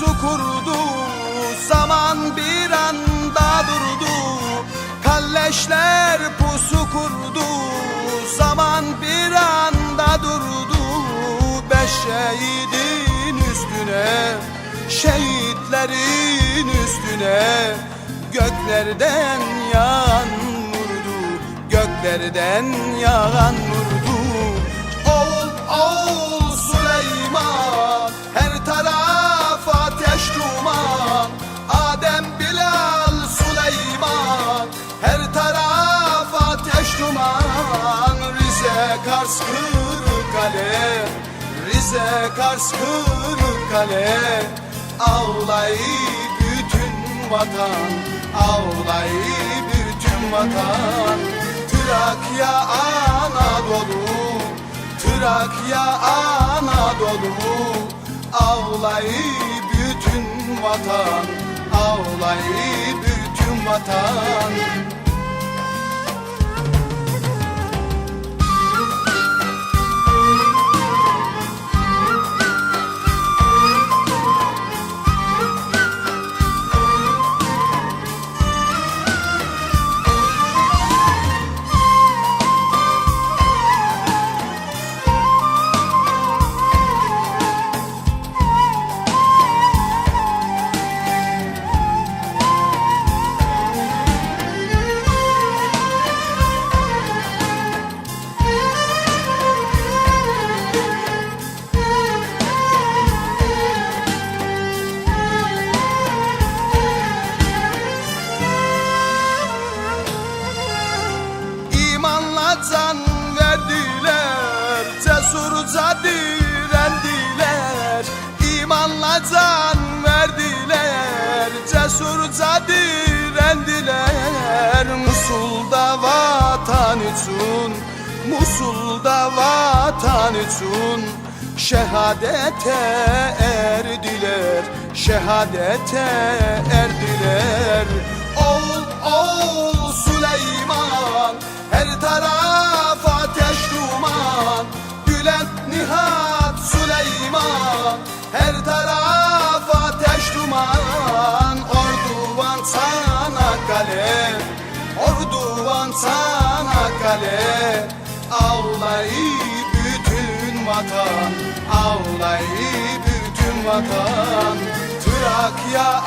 arzu kurdu Zaman bir anda durdu. Kalleşler pusu kurdu Zaman bir anda durdu. Beş şehidin üstüne Şehitlerin üstüne. Göklerden yağan nurdu Göklerden yağan nurdu Kars Kırıkkale Rize Kars Kırıkkale Ağlay bütün vatan Ağlay bütün vatan. Trakya Anadolu Trakya Anadolu. Ağlay bütün vatan Ağlay bütün vatan Cesurca direndiler İmanla can verdiler Cesurca direndiler. Musul'da vatan için Musul'da vatan için Şehadete erdiler Şehadete erdiler. Oğul oğul Süleyman Her taraf Bülent Nihat Süleyman. Her taraf ateş duman Orduvan Çanakkale Orduvan Çanakkale Ağlay bütün vatan Ağlay bütün vatan. Trakya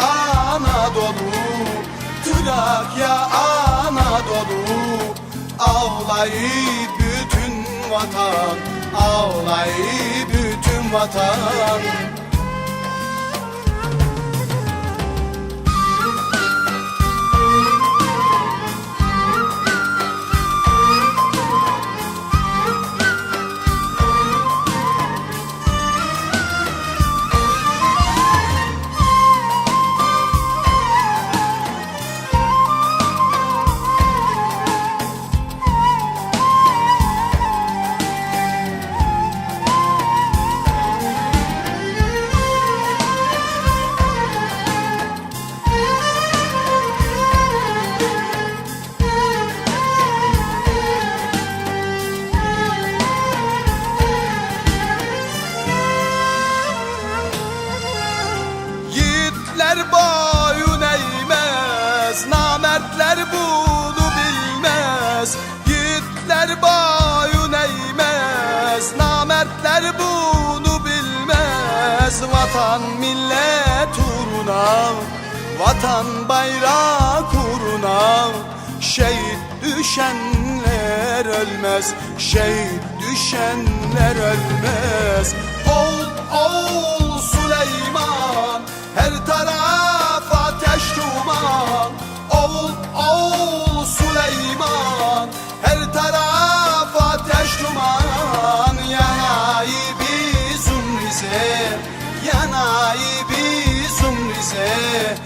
Anadolu Trakya Anadolu. Ağlay bütün vatan Ağlay bütün vatan Yiğitler boyun eğmez Namertler bunu bilmez. Vatan millet uğruna Vatan bayrak uğruna. Şehit düşenler ölmez Şehit düşenler ölmez. Oğul oğul Rize